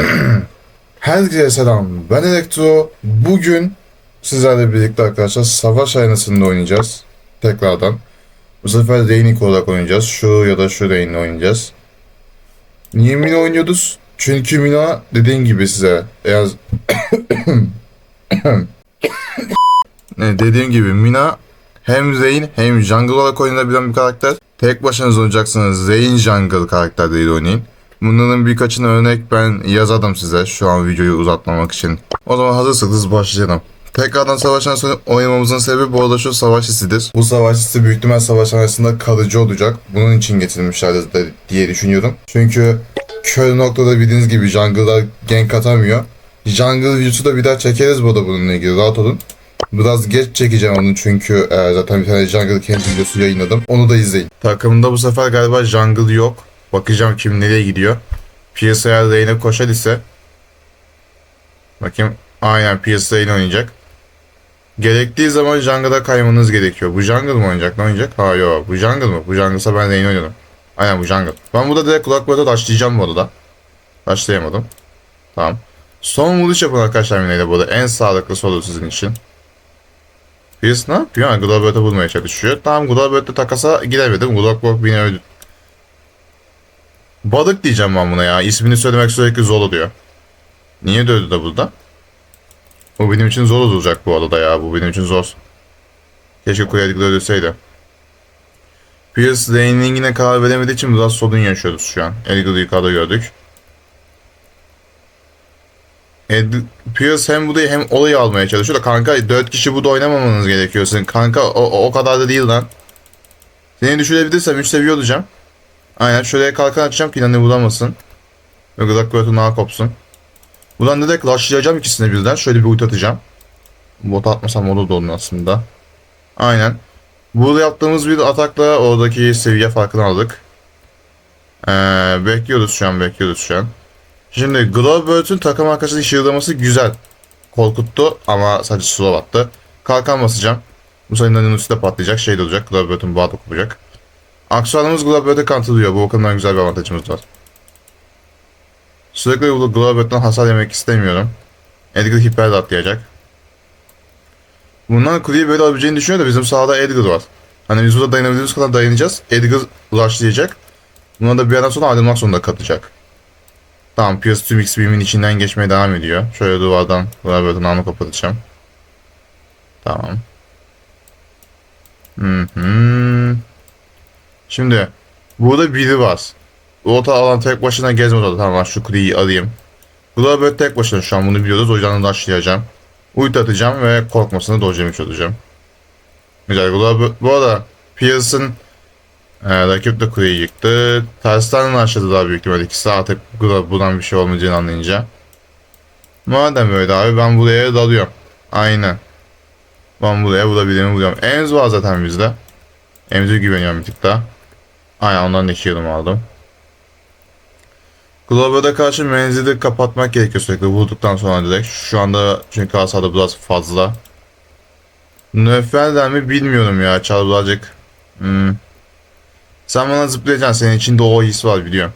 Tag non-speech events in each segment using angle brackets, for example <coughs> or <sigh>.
<clears throat> Herkese selam. Ben Elektro. Bugün sizlerle birlikte arkadaşlar savaş arenasında oynayacağız. Tekrardan. Bu sefer Reynik olarak oynayacağız. Şu ya da şu Reyn'le oynayacağız. Niye Mina oynuyoruz? Çünkü Mina dediğim gibi size eğer <coughs> ne dediğim gibi Mina hem Zeyn hem Jungle olarak oynanabilen bir karakter. Tek başınıza oynayacaksınız Zeyn Jungle karakterleriyle oynayın. Bunların birkaçını örnek ben yazardım size şu an videoyu uzatmamak için. O zaman hazırsanız başlayalım. Tekrardan savaştan sonra oynamamızın sebebi bu arada şu savaş hissidir. Bu savaş hissi büyük ihtimal savaş arasında kalıcı olacak. Bunun için getirilmişlerdir de- diye düşünüyorum. Çünkü kör noktada bildiğiniz gibi jungle'lar gank atamıyor. Jungle videosu da bir daha çekeriz bu arada bununla ilgili rahat olun. Biraz geç çekeceğim onu çünkü e, zaten bir tane Jungle kendi videosu yayınladım. Onu da izleyin. Takımda bu sefer galiba Jungle yok. Bakacağım kim nereye gidiyor. Piyasaya lane'e koşar ise Bakayım. Aynen Pierce lane oynayacak. Gerektiği zaman jungle'a kaymanız gerekiyor. Bu jungle mı oynayacak? Ne oynayacak? Ha yok. Bu jungle mı? Bu jungle'sa ben lane oynadım. Aynen bu jungle. Ben burada direkt kulak böyle taşlayacağım bu arada. Taşlayamadım. Tamam. Son vuruş yapın arkadaşlar Mine'yle bu arada. En sağlıklısı olur sizin için. Pierce ne yapıyor? Ha, Globert'e bulmaya çalışıyor. Tamam Globert'le takasa giremedim. Globert'le beni öldü. Balık diyeceğim ben buna ya. İsmini söylemek sürekli zor oluyor. Niye dövdü de burada? Bu benim için zor olacak bu arada ya. Bu benim için zor. Keşke Kuyadık'la öldürseydi. Pierce laning'ine karar veremediği için biraz sorun yaşıyoruz şu an. Edgar'ı yukarıda gördük. Ed Pierce hem burayı hem olayı almaya çalışıyor da kanka 4 kişi burada oynamamanız gerekiyor. Senin kanka o, o kadar da değil lan. Seni düşürebilirsem 3 seviye olacağım. Aynen şuraya kalkan açacağım ki planı bulamasın. Ve gıdak nağa kopsun. Buradan direkt rushlayacağım ikisini birden. Şöyle bir ult atacağım. Bot atmasam olur da onun aslında. Aynen. Burada yaptığımız bir atakla oradaki seviye farkını aldık. Ee, bekliyoruz şu an bekliyoruz şu an. Şimdi Globert'ün takım arkadaşının şırdaması güzel. Korkuttu ama sadece slow attı. Kalkan basacağım. Bu sayının üstü de patlayacak. Şey de olacak. Globert'ün bağda kopacak. Aksuarımız Globert'e kantılıyor. Bu bakımdan güzel bir avantajımız var. Sürekli bu Globert'ten hasar yemek istemiyorum. Edgar hiper de atlayacak. Bundan kuleyi böyle alabileceğini düşünüyor da bizim sahada Edgar var. Hani biz burada dayanabildiğimiz kadar dayanacağız. Edgar rushlayacak. Buna da bir yerden sonra ayrılmak zorunda kalacak. Tamam Pierce tüm XP'min içinden geçmeye devam ediyor. Şöyle duvardan Globert'ın alnı kapatacağım. Tamam. Hı hı. Şimdi burada biri var. Rota alan tek başına gezmez orada. Tamam şu kuleyi alayım. Globert tek başına şu an bunu biliyoruz. O yüzden başlayacağım. Ult atacağım ve korkmasını dojlamış olacağım. Güzel. Globert, bu arada Pierce'ın e, rakip de kuleyi yıktı. Tersten başladı daha büyük ihtimalle. 2 saat buradan bir şey olmayacağını anlayınca. Madem öyle abi ben buraya dalıyorum. Aynen. Ben buraya bulabildiğimi buluyorum. Enz var zaten bizde. Enz'e güveniyorum bir tık daha. Aynen ondan da iki yılım aldım. Global'da karşı menzili kapatmak gerekiyor sürekli vurduktan sonra direkt. Şu anda çünkü hasarda biraz fazla. Nöfel'den mi bilmiyorum ya çarpılacak. Hmm. Sen bana zıplayacaksın senin içinde o his var biliyorum.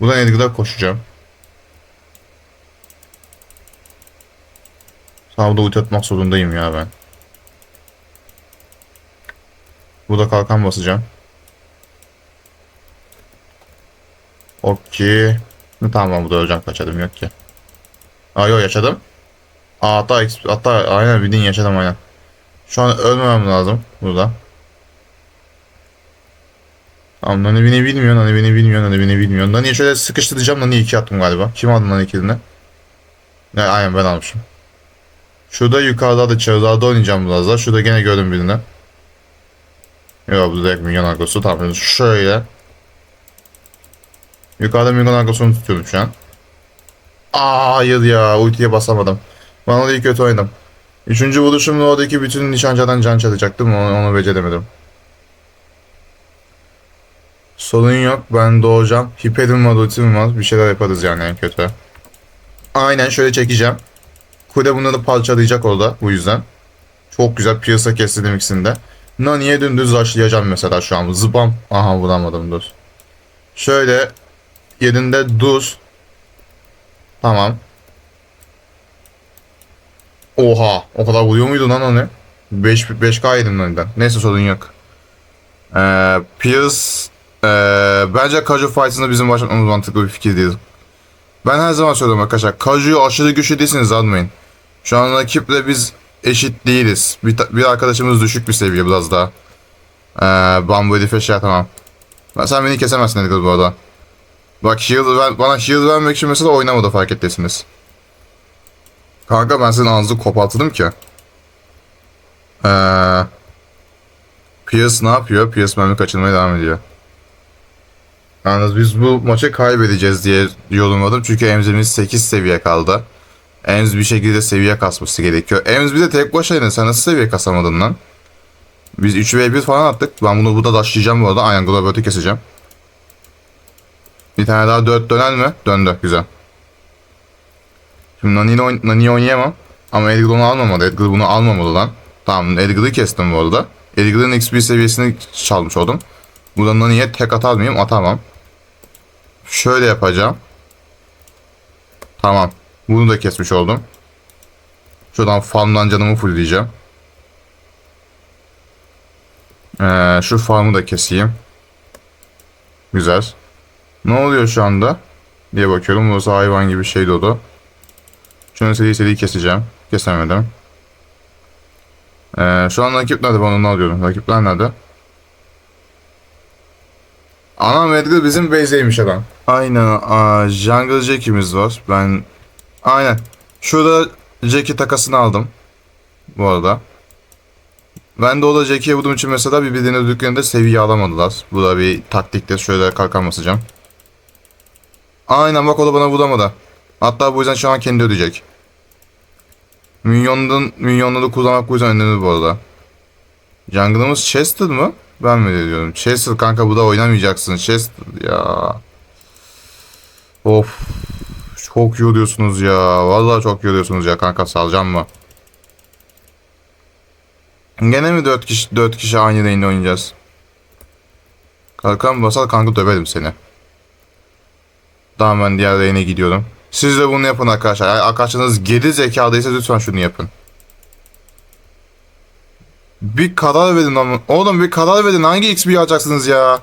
Buradan Edgar'a koşacağım. Sana burada ulti atmak zorundayım ya ben. Burada kalkan basacağım. Okey. Tamam bu da öleceğim kaçadım yok ki. Aa yok yaşadım. Aa hatta, hatta aynen bildiğin yaşadım aynen. Şu an ölmemem lazım burada. Tamam Nani beni bilmiyor, Nani beni bilmiyor, Nani beni bilmiyor. Nani'ye şöyle sıkıştıracağım, Nani'yi iki attım galiba. Kim aldı Nani ikilini? Ne, aynen ben almışım. Şurada yukarıda da çağrılarda oynayacağım biraz daha. Şurada gene gördüm birini. Yok bu direkt milyon argosu. Tamam şöyle. Yukarıda Mingon arkasını tutuyorum şu an. Aa hayır ya ultiye basamadım. Ben orayı kötü oynadım. Üçüncü vuruşumla oradaki bütün nişancıdan can çalacaktım onu, onu beceremedim. Sorun yok ben doğacağım. Hiperim var ultim var bir şeyler yaparız yani en kötü. Aynen şöyle çekeceğim. Kule bunları parçalayacak orada bu yüzden. Çok güzel piyasa kestim ikisinde. Nani'ye dümdüz rushlayacağım mesela şu an. Zıbam. Aha vuramadım dur. Şöyle yerinde dur. Tamam. Oha. O kadar vuruyor muydu lan onu? 5 5K yedim önden. Neyse sorun yok. Ee, Pierce ee, bence Kaju Fight'ında bizim başlatmamız mantıklı bir fikir değil. Ben her zaman söylüyorum arkadaşlar. Kaju'yu aşırı güçlü değilsiniz almayın. Şu an rakiple biz eşit değiliz. Bir, bir arkadaşımız düşük bir seviye biraz daha. Ee, Bambu Herife şey tamam. Sen beni kesemezsin Edgar bu arada. Bak shield ver, bana shield vermek için mesela oynamadı fark ettiyseniz. Kanka ben sizin ağzınızı kopartırdım ki. Ee, Pierce ne yapıyor? Pierce mermi kaçırmaya devam ediyor. Yalnız biz bu maçı kaybedeceğiz diye yorumladım. Çünkü Emzimiz 8 seviye kaldı. Emz bir şekilde seviye kasması gerekiyor. Emz bir de tek başına sen nasıl seviye kasamadın lan? Biz 3v1 falan attık. Ben bunu burada daşlayacağım bu arada. Aynen Globert'i keseceğim. Bir tane daha 4 döner mi? Döndü. Güzel. Şimdi Nani'yi oyn Nani'yi oynayamam. Ama Edgar onu almamalı. Edgar bunu almamalı lan. Tamam Edgar'ı kestim bu arada. Edgar'ın XP seviyesini çalmış oldum. Buradan Nani'ye tek atar mıyım? Atamam. Şöyle yapacağım. Tamam. Bunu da kesmiş oldum. Şuradan farmdan canımı fullleyeceğim. Ee, şu farmı da keseyim. Güzel. Ne oluyor şu anda? Diye bakıyorum. Burası hayvan gibi şey dolu. Şunu seri seri keseceğim. Kesemedim. Ee, şu an rakip nerede? Ben onu alıyorum. Rakipler nerede? Anam Edgar bizim base'deymiş adam. Aynen. Aa, Jungle Jack'imiz var. Ben... Aynen. Şurada Jack'i takasını aldım. Bu arada. Ben de o da Jack'iye vurduğum için mesela birbirlerini öldüklerinde seviye alamadılar. Bu da bir taktiktir. Şöyle kalkan basacağım. Aynen bak o da bana vuramadı. Hatta bu yüzden şu an kendi ödeyecek. Minyonun, minyonları kullanmak bu yüzden önemli bu arada. Jungle'ımız Chester mı? Ben mi diyorum? Chester kanka bu da oynamayacaksın. Chester ya. Of. Çok yoruyorsunuz ya. Vallahi çok yoruyorsunuz ya kanka salacağım mı? Gene mi 4 kişi 4 kişi aynı lane'de oynayacağız? Kalkan basal kanka döverim seni. Tamam ben diğer lane'e gidiyorum. Siz de bunu yapın arkadaşlar. Eğer Arkadaşlarınız geri zekadıysa lütfen şunu yapın. Bir karar verin ama. Oğlum bir karar verin. Hangi XP'yi alacaksınız ya?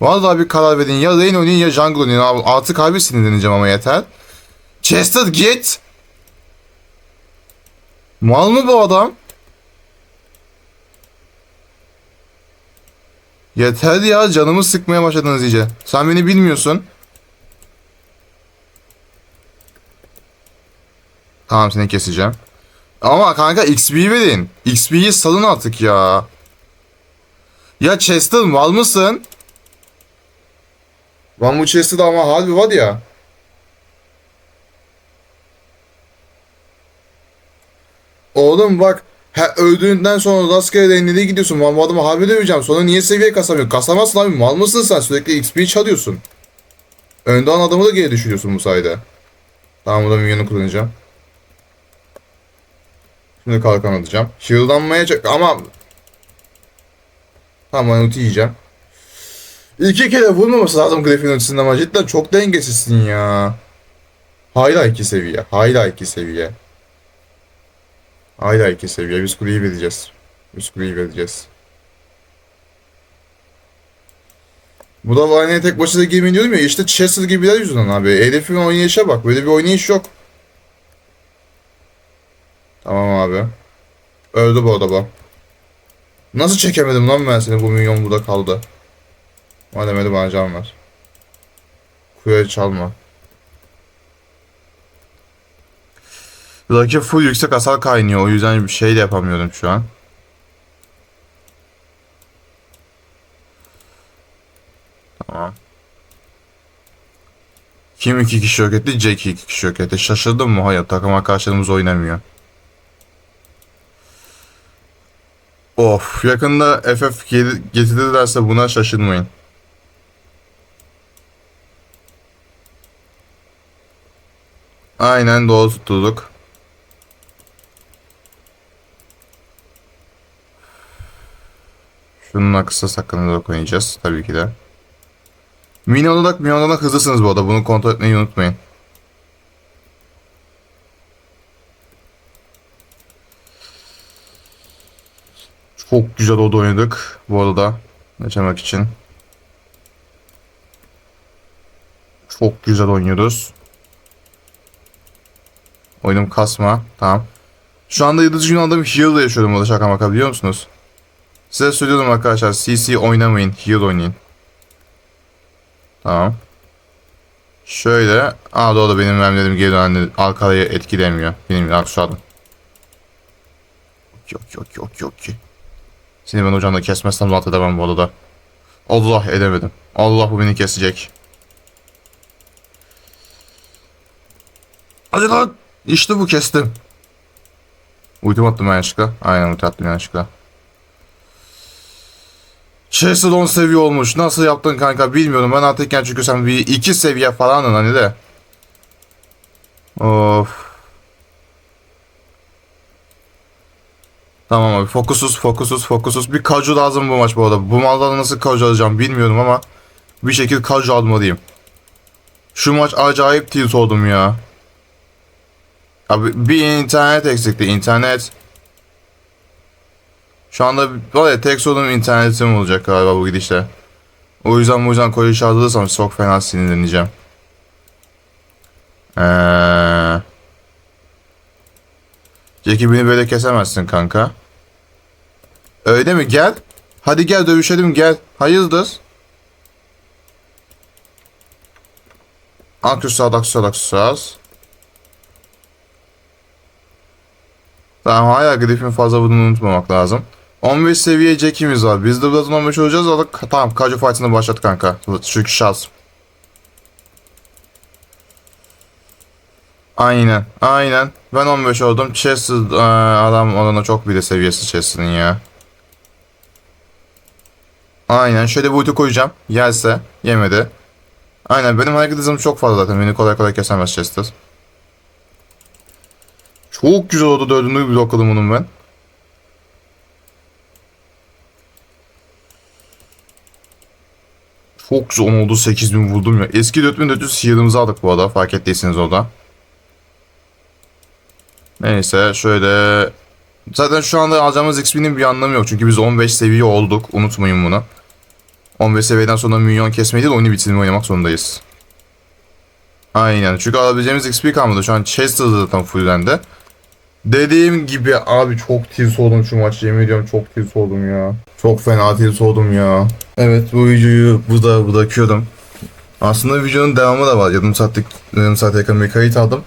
Vallahi bir karar verin. Ya lane oynayın ya jungle oynayın. Abi, Artık harbi sinirleneceğim ama yeter. Chester git. Mal mı bu adam? Yeter ya canımı sıkmaya başladınız iyice. Sen beni bilmiyorsun. Tamam seni keseceğim. Ama kanka XP verin. XP'yi salın artık ya. Ya Chester mal mısın? Lan bu Chester ama harbi var ya. Oğlum bak ha, öldüğünden sonra rastgele lane'lere gidiyorsun. Ben bu adamı harbi döveceğim. Sonra niye seviye kasamıyorsun? Kasamazsın abi. Mal mısın sen? Sürekli XP çalıyorsun. Önde olan adamı da geri düşürüyorsun bu sayede. Tamam burada minyonu kullanacağım. Şimdi kalkan atacağım. Shieldlanmaya çok ama Tamam ben ulti yiyeceğim. İki kere vurmaması lazım Griffin ultisinden ama cidden çok dengesizsin ya. Hala iki seviye. Hala iki seviye. Hala iki seviye. Biz kuleyi vereceğiz. Biz kuleyi vereceğiz. Bu da Vine'e tek başına girmeyin diyorum ya. İşte Chester gibiler yüzünden abi. Herifin oynayışa bak. Böyle bir oynayış yok. Tamam abi. Öldü bu arada. Nasıl çekemedim lan ben seni bu milyon burada kaldı. Madem öyle bana can ver. Kuyuya çalma. Rakip full yüksek hasar kaynıyor. O yüzden bir şey de yapamıyorum şu an. Tamam. Kim iki kişi yok etti? Jack iki kişi yok. Şaşırdım mı? Hayır. Takım arkadaşlarımız oynamıyor. Of yakında FF getirirlerse buna şaşırmayın. Aynen doğru tutturduk. Şununla kısa sakınarak oynayacağız tabii ki de. Mini olarak mini olarak hızlısınız bu arada bunu kontrol etmeyi unutmayın. Çok güzel oldu oynadık bu arada. Geçemek için. Çok güzel oynuyoruz. Oyunum kasma. Tamam. Şu anda Yıldız Gün aldığım Heal'da yaşıyorum burada şaka maka biliyor musunuz? Size söylüyorum arkadaşlar CC oynamayın. Heal oynayın. Tamam. Şöyle. Aa doğru benim vermelerim geri dönen Alkala'yı etkilemiyor. Benim aksuadım. Yok yok yok yok ki. Seni ben hocamda kesmezsem rahat edemem bu arada. Allah edemedim. Allah bu beni kesecek. Hadi lan. İşte bu kestim. Ultim attım yanlışlıkla. Aynen ulti attım yanlışlıkla. Chester 10 seviye olmuş. Nasıl yaptın kanka bilmiyorum. Ben artık yani çünkü sen bir iki seviye falanın hani de. Of. Tamam abi fokusuz fokusuz fokusuz. Bir kaju lazım bu maç bu arada. Bu maldan nasıl kaju alacağım bilmiyorum ama bir şekilde kaju almalıyım. Şu maç acayip tilt oldum ya. Abi bir internet eksikti internet. Şu anda var ya tek sorunum internetim olacak galiba bu gidişle. O yüzden bu yüzden koyu çaldırırsam çok fena sinirleneceğim. Eee... Jackie beni böyle kesemezsin kanka. Öyle mi? Gel. Hadi gel dövüşelim gel. Hayırdır? Aksesuar, aksesuar, aksesuar. Tamam hala grifin fazla bunu unutmamak lazım. 15 seviye Jack'imiz var. Biz de birazdan 15 olacağız. Tamam Kaju Fight'ını başlat kanka. Çünkü şans. Aynen. Aynen. Ben 15 oldum. Chester adam olana çok bir de seviyesi Chester'ın ya. Aynen. Şöyle bir ulti koyacağım. Gelse. Yemedi. Aynen. Benim hareket hızım çok fazla zaten. Beni kolay kolay kesemez Chester. Çok güzel oldu dördüncü blokladım onun ben. Çok güzel oldu 8000 vurdum ya. Eski 4400 sihirimizi aldık bu arada fark ettiyseniz orada. Neyse şöyle Zaten şu anda alacağımız XP'nin bir anlamı yok. Çünkü biz 15 seviye olduk. Unutmayın bunu. 15 seviyeden sonra milyon kesmeyi değil oyunu bitirmeyi oynamak zorundayız. Aynen. Çünkü alabileceğimiz XP kalmadı. Şu an Chester zaten fulllendi. Dediğim gibi abi çok tilt oldum şu maç. Yemin ediyorum çok tilt oldum ya. Çok fena tilt oldum ya. Evet bu videoyu burada bırakıyorum. Aslında videonun devamı da var. Yarım saatlik, yarım saate yakın bir kayıt aldım.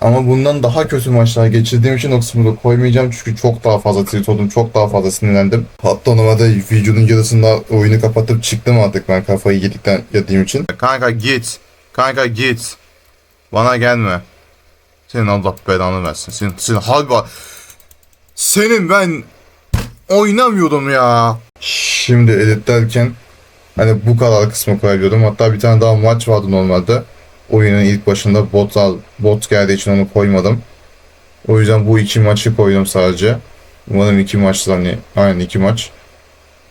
Ama bundan daha kötü maçlar geçirdiğim için o kısmı da koymayacağım çünkü çok daha fazla tilt oldum, çok daha fazla sinirlendim. Hatta normalde videonun yarısında oyunu kapatıp çıktım artık ben kafayı yedikten yediğim için. Kanka git, kanka git. Bana gelme. Senin Allah belanı versin. Senin, senin halba... Senin ben oynamıyordum ya. Şimdi editlerken hani bu kadar kısmı koyuyordum. Hatta bir tane daha maç vardı normalde. Oyunun ilk başında bot, al, bot geldiği için onu koymadım. O yüzden bu iki maçı koydum sadece. Umarım iki maç hani aynen iki maç.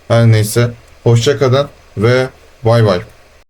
Her neyse. Hoşça kalın ve bay bay.